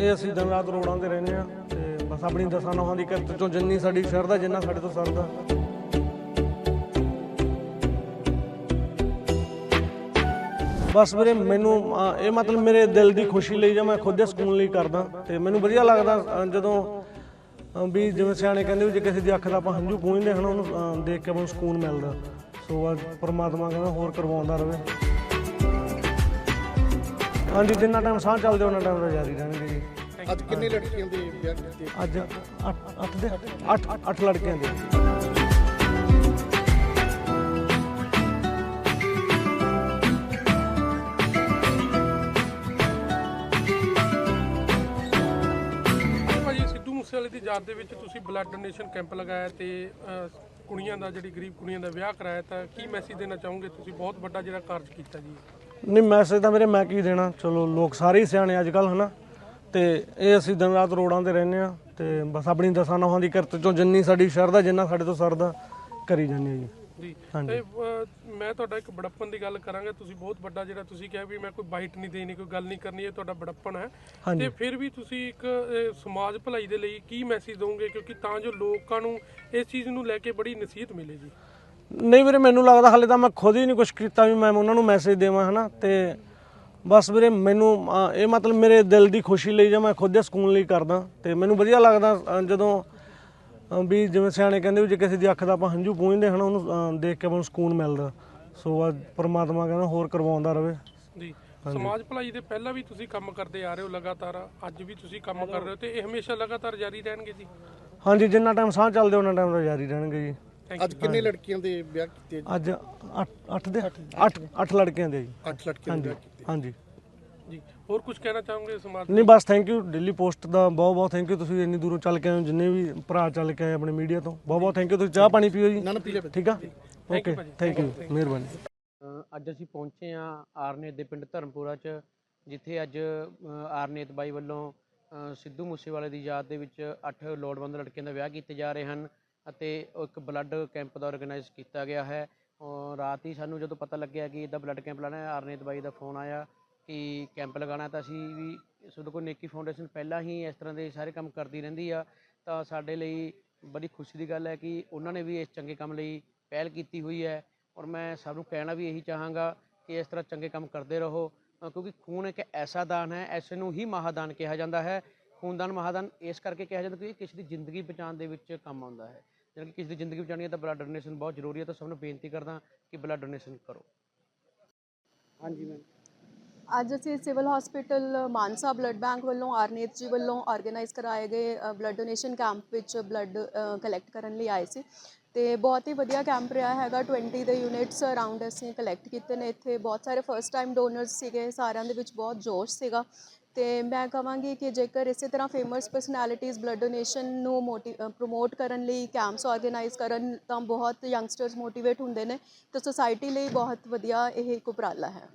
ਇਹ ਅਸੀਂ ਦਿਨ ਰਾਤ ਰੋਡਾਂ ਤੇ ਰਹਿੰਦੇ ਆ ਤੇ ਬਸ ਆਪਣੀ ਦਸਾਂ ਨੌਹਾਂ ਦੀ ਕਿਰਤ ਚੋਂ ਜਿੰਨੀ ਸਾਡੀ ਸ਼ਰਧਾ ਜਿੰਨਾ ਸਾਡੇ ਤੋਂ ਸਰਦਾ ਬਸ ਵੀਰੇ ਮੈਨੂੰ ਅਹ, ਇਹ ਮਤਲਬ ਮੇਰੇ ਦਿਲ ਦੀ ਖੁਸ਼ੀ ਲਈ ਜਾਂ ਮੈਂ ਖੁਦ ਦੇ ਸਕੂਨ ਲਈ ਕਰਦਾ ਤੇ ਮੈਨੂੰ ਵਧੀਆ ਲੱਗਦਾ ਅਹ, ਜਦੋਂ ਅਹ, ਵੀ ਜਿਵੇਂ ਸਿਆਣੇ ਕਹਿੰਦੇ ਵੀ ਜੇ ਕਿਸੇ ਦੀ ਅੱਖ ਦਾ ਆਪਾਂ ਹੰਝੂ ਪੂੰਝਦੇ ਹਨ ਉਹਨੂੰ ਅਹ, ਦੇਖ ਕੇ ਆਪਾਂ ਨੂੰ ਸਕੂਨ ਮਿਲਦਾ। ਸੋ ਪਰਮਾਤਮਾ ਕਹਿੰਦਾ ਹੋਰ ਕਰਵਾਉਂਦਾ ਰਵੇ। ਹਾਂਜੀ ਜਿੰਨਾ ਟਾਈਮ ਸਾਹ ਚੱਲਦੇ ਉਹਨਾਂ ਟਾਈਮ ਤਾਂ ਜਾਰੀ ਰਹਿਣਗੇ ਜੀ। ਅੱਜ ਕਿੰਨੇ ਲੜਕੀਆਂ ਦੇ ਵਿਆਹ ਕੀਤੇ? ਅੱਜ 8 8 ਦੇ 8 8 ਲੜਕਿਆਂ ਦੇ। ਭਾਜੀ ਸਿੱਧੂ ਮੂਸੇਵਾਲੇ ਦੀ ਯਾਦ ਦੇ ਵਿੱਚ ਤੁਸੀਂ ਬਲੱਡ ਡੋਨੇਸ਼ਨ ਕੈਂਪ ਲਗਾਇਆ ਤੇ ਅਹ, ਕੁੜੀਆਂ ਦਾ ਜਿਹੜੀ ਗਰੀਬ ਕੁੜੀਆਂ ਦਾ ਵਿਆਹ ਕਰਾਇਆ ਤਾਂ ਕੀ ਮੈਸੇਜ ਦੇਣਾ ਚਾਹੋਗੇ? ਤੁਸੀਂ ਬਹੁਤ ਵੱਡਾ ਜਿਹੜਾ ਕਾਰਜ ਕੀਤਾ ਜੀ। ਨਹੀਂ ਮੈਸੇਜ ਤਾਂ ਮੇਰੇ ਮੈਂ ਕੀ ਦੇਣਾ? ਚਲੋ ਲੋਕ ਸਾਰੇ ਹੀ ਸਿਆਣੇ ਅੱਜ ਕੱਲ ਹਨਾ? ਤੇ ਇਹ ਅਸੀਂ ਦਿਨ ਰਾਤ ਰੋਡਾਂ ਤੇ ਰਹਿੰਦੇ ਆ ਤੇ ਬਸ ਆਪਣੀ ਦਸਾਂ ਨੌਹਾਂ ਦੀ ਕਿਰਤ ਚੋਂ ਜਿੰਨੀ ਸਾਡੀ ਸ਼ਰਧਾ ਜਿੰਨਾ ਸਾਡੇ ਤੋਂ ਸਰਦਾ ਕਰੀ ਜਾਂਦੇ ਆ ਜੀ। ਜੀ। ਹਾਂਜੀ। ਤੇ ਅਹ, ਮੈਂ ਤੁਹਾਡਾ ਇੱਕ ਬੜੱਪਨ ਦੀ ਗੱਲ ਕਰਾਂਗਾ। ਤੁਸੀਂ ਬਹੁਤ ਵੱਡਾ ਜਿਹੜਾ ਤੁਸੀਂ ਕਿਹਾ ਵੀ ਮੈਂ ਕੋਈ ਬਾਈਟ ਨਹੀਂ ਦੇਣੀ ਕੋਈ ਗੱਲ ਨਹੀਂ ਕਰਨੀ ਇਹ ਤੁਹਾਡਾ ਬੜੱਪਨ ਹੈ। ਹਾਂਜੀ। ਤੇ ਫਿਰ ਵੀ ਤੁਸੀਂ ਇੱਕ ਅਹ, ਸਮਾਜ ਭਲਾਈ ਦੇ ਲਈ ਕੀ ਮੈਸੇਜ ਦੋਗੇ ਕਿਉਂਕਿ ਤਾਂ ਜੋ ਲੋਕਾਂ ਨੂੰ ਇਸ ਚੀਜ਼ ਨੂੰ ਲੈ ਕੇ ਬੜੀ ਨਸੀਹਤ ਮਿਲੇ ਜੀ। ਨਹੀਂ ਵੀਰੇ ਮੈਨੂੰ ਲੱਗਦਾ ਹਾਲੇ ਤਾਂ ਮੈਂ ਖੁਦ ਹੀ ਨਹੀਂ ਕੁਝ ਕੀਤਾ ਵੀ ਮੈਂ ਉਹਨਾਂ ਨੂੰ ਮੈਸੇਜ ਦੇਵਾਂ ਹਨਾ? ਤੇ ਬਸ ਵੀਰੇ ਮੈਨੂੰ ਅਹ, ਇਹ ਮਤਲਬ ਮੇਰੇ ਦਿਲ ਦੀ ਖੁਸ਼ੀ ਲਈ ਜਾਂ ਮੈਂ ਖੁਦ ਦੇ ਸਕੂਨ ਲਈ ਕਰਦਾ। ਤੇ ਮੈਨੂੰ ਵਧੀਆ ਲੱਗਦਾ ਅਹ, ਜਦੋਂ ਅਹ, ਵੀ ਜਿਵੇਂ ਸਿਆਣੇ ਕਹਿੰਦੇ ਵੀ ਜੇ ਕਿਸੇ ਦੀ ਅੱਖ ਦਾ ਆਪਾਂ ਹੰਝੂ ਪੂੰਝਦੇ ਹਨ ਉਹਨੂੰ ਅਹ, ਦੇਖ ਕੇ ਆਪਾਂ ਨੂੰ ਸਕੂਨ ਮਿਲਦਾ। ਸੋ ਅੱਜ ਪ੍ਰਮਾਤਮਾ ਕਹਿੰਦਾ ਹੋਰ ਕਰਵਾਉਂਦਾ ਰਵੇ। ਜੀ ਸਮਾਜ ਭਲਾਈ ਦੇ ਪਹਿਲਾਂ ਵੀ ਤੁਸੀਂ ਕੰਮ ਕਰਦੇ ਆ ਰਹੇ ਹੋ ਲਗਾਤਾਰ ਅੱਜ ਵੀ ਤੁਸੀਂ ਕੰਮ ਕਰ ਰਹੇ ਹੋ ਤੇ ਇਹ ਹਮੇਸ਼ਾ ਲਗਾਤਾਰ ਜਾਰੀ ਰਹਿਣਗੇ ਜੀ? ਹਾਂਜੀ ਜਿੰਨਾ ਟਾਈਮ ਸਾਹ ਚੱਲਦੇ ਉਹਨਾਂ ਟਾਈਮ ਤਾਂ ਜਾਰੀ ਰਹਿਣਗੇ ਜੀ। ਅੱਜ ਕਿੰਨੇ ਲੜਕੀਆਂ ਦੇ ਵਿਆਹ ਕੀਤੇ ਅੱਜ 8 8 ਦੇ? 8 8 ਲੜਕਿਆਂ ਦੇ ਜੀ। 8 ਲੜਕੀਆਂ ਦੇ ਹਾਂਜੀ ਵਿਆਹ ਕੀਤੇ ਹਾਂਜੀ। ਜੀ ਹੋਰ ਕੁਝ ਕਹਿਣਾ ਚਾਹੋਗੇ ਸਮਾਜ ਨਹੀਂ ਬਸ ਥੈਂਕ ਯੂ ਦਿੱਲੀ ਪੋਸਟ ਦਾ ਬਹੁਤ ਬਹੁਤ ਥੈਂਕ ਯੂ ਤੁਸੀਂ ਇੰਨੀ ਦੂਰੋਂ ਚੱਲ ਕੇ ਆਏ ਹੋ ਜਿੰਨੇ ਵੀ ਭਰਾ ਚੱਲ ਕੇ ਆਏ ਆਪਣੇ ਮੀਡੀਆ ਤੋਂ ਬਹੁਤ ਬਹੁਤ ਥੈਂਕ ਯੂ ਤੁਸੀਂ ਚਾਹ ਪਾਣੀ ਪੀਓ ਜੀ। ਨਾ ਨਾ ਪੀ ਲੈ ਠੀਕ ਆ? ਓਕੇ ਥੈਂਕ ਯੂ ਮਿਹਰਬਾਨੀ। ਅ, ਅੱਜ ਅਸੀਂ ਪਹੁੰਚੇ ਹਾਂ ਆਰਨੇਤ ਦੇ ਪਿੰਡ ਧਰਮਪੁਰਾ 'ਚ ਜਿੱਥੇ ਅੱਜ ਅ, ਆਰਨੇਤ ਬਾਈ ਵੱਲੋਂ ਅ, ਸਿੱਧੂ ਮੂਸੇਵਾਲੇ ਦੀ ਯਾਦ ਦੇ ਵਿੱਚ 8 ਲੋੜਵੰਦ ਲੜਕਿਆਂ ਦਾ ਵਿਆਹ ਕੀਤੇ ਜਾ ਰਹੇ ਹਨ। ਅਤੇ ਉਹ ਇੱਕ ਬਲੱਡ ਕੈਂਪ ਦਾ ਆਰਗੇਨਾਈਜ਼ ਕੀਤਾ ਗਿਆ ਹੈ। ਔਰ ਰਾਤ ਹੀ ਸਾਨੂੰ ਜਦੋਂ ਪਤਾ ਲੱਗਿਆ ਕਿ ਇਹਦਾ ਬਲੱਡ ਕੈਂਪ ਲਾਣਾ ਹੈ ਆਰਨੇਤ ਬਾਈ ਦਾ ਫੋਨ ਆਇਆ ਕਿ ਕੈਂਪ ਲਗਾਉਣਾ ਤਾਂ ਅਸੀਂ ਵੀ ਸਾਡੇ ਕੋਲ ਨੇਕੀ ਫਾਊਂਡੇਸ਼ਨ ਪਹਿਲਾਂ ਹੀ ਇਸ ਤਰ੍ਹਾਂ ਦੇ ਸਾਰੇ ਕੰਮ ਕਰਦੀ ਰਹਿੰਦੀ ਆ। ਤਾਂ ਸਾਡੇ ਲਈ ਬੜੀ ਖੁਸ਼ੀ ਦੀ ਗੱਲ ਹੈ ਕਿ ਉਹਨਾਂ ਨੇ ਵੀ ਇਸ ਚੰਗੇ ਕੰਮ ਲਈ ਪਹਿਲ ਕੀਤੀ ਹੋਈ ਹੈ ਔਰ ਮੈਂ ਸਭ ਨੂੰ ਕਹਿਣਾ ਵੀ ਇਹੀ ਚਾਹਾਂਗਾ ਕਿ ਇਸ ਤਰ੍ਹਾਂ ਚੰਗੇ ਕੰਮ ਕਰਦੇ ਰਹੋ ਕਿਉਂਕਿ ਖੂਨ ਇੱਕ ਐਸਾ ਦਾਨ ਹੈ ਐਸੇ ਨੂੰ ਹੀ ਮਹਾਦਾਨ ਕਿਹਾ ਜਾਂਦਾ ਹੈ। ਖੂਨਦਾਨ ਮਹਾਦਾਨ ਇਸ ਕਰਕੇ ਕਿਹਾ ਜਾਂਦਾ ਕਿਉਂਕਿ ਕਿਸੇ ਦੀ ਜ਼ਿੰਦਗੀ ਬਚਾਉਣ ਦੇ ਵਿੱਚ ਕੰਮ ਆਉਂਦਾ ਹੈ। ਜਦੋਂ ਕਿ ਕਿਸੇ ਦੀ ਜ਼ਿੰਦਗੀ ਬਚਾਉਣੀ ਹੈ ਤਾਂ ਬਲੱਡ ਡੋਨੇਸ਼ਨ ਬਹੁਤ ਜ਼ਰੂਰੀ ਹੈ ਤਾਂ ਸਭ ਨੂੰ ਬੇਨਤੀ ਕਰਦਾ ਕਿ ਬਲੱਡ ਡੋਨੇਸ਼ਨ ਕਰੋ। ਹਾਂਜੀ ਮੈਮ ਅੱਜ ਅਸੀਂ civil hospital Mansa blood bank ਵੱਲੋਂ ਆਰਨੇਤ ਜੀ ਵੱਲੋਂ ਆਰਗੇਨਾਈਜ਼ ਕਰਾਏ ਗਏ ਬਲੱਡ ਡੋਨੇਸ਼ਨ ਕੈਂਪ ਵਿੱਚ ਬਲੱਡ ਕਲੈਕਟ ਕਰਨ ਲਈ ਆਏ ਸੀ। ਤੇ ਬਹੁਤ ਹੀ ਵਧੀਆ ਕੈਂਪ ਰਿਹਾ ਹੈਗਾ 20 ਦੇ ਯੂਨਿਟਸ ਅਰਾਊਂਡ ਅਸੀਂ ਕਲੈਕਟ ਕੀਤੇ ਨੇ। ਇੱਥੇ ਬਹੁਤ ਸਾਰੇ ਫਰਸਟ ਟਾਈਮ ਡੋਨਰਸ ਸੀਗੇ ਸਾਰਿਆਂ ਦੇ ਵਿੱਚ ਬਹੁਤ ਜੋਸ਼ ਸੀਗਾ। ਤੇ ਮੈਂ ਕਹਾਂਗੀ ਕਿ ਜੇਕਰ ਇਸੇ ਤਰ੍ਹਾਂ ਫੇਮਸ ਪਰਸਨੈਲਿਟੀਜ਼ ਬਲੱਡ ਡੋਨੇਸ਼ਨ ਨੂੰ ਮੋਟੀ ਪ੍ਰੋਮੋਟ ਕਰਨ ਲਈ ਕੈਂਪਸ ਆਰਗੇਨਾਈਜ਼ ਕਰਨ, ਤਾਂ ਬਹੁਤ ਯੰਗਸਟਰਸ ਮੋਟੀਵੇਟ ਹੁੰਦੇ ਨੇ ਤੇ ਸੋਸਾਇਟੀ ਲਈ ਬਹੁਤ ਵਧੀਆ ਇਹ ਇੱਕ ਉਪਰਾਲਾ ਹੈ।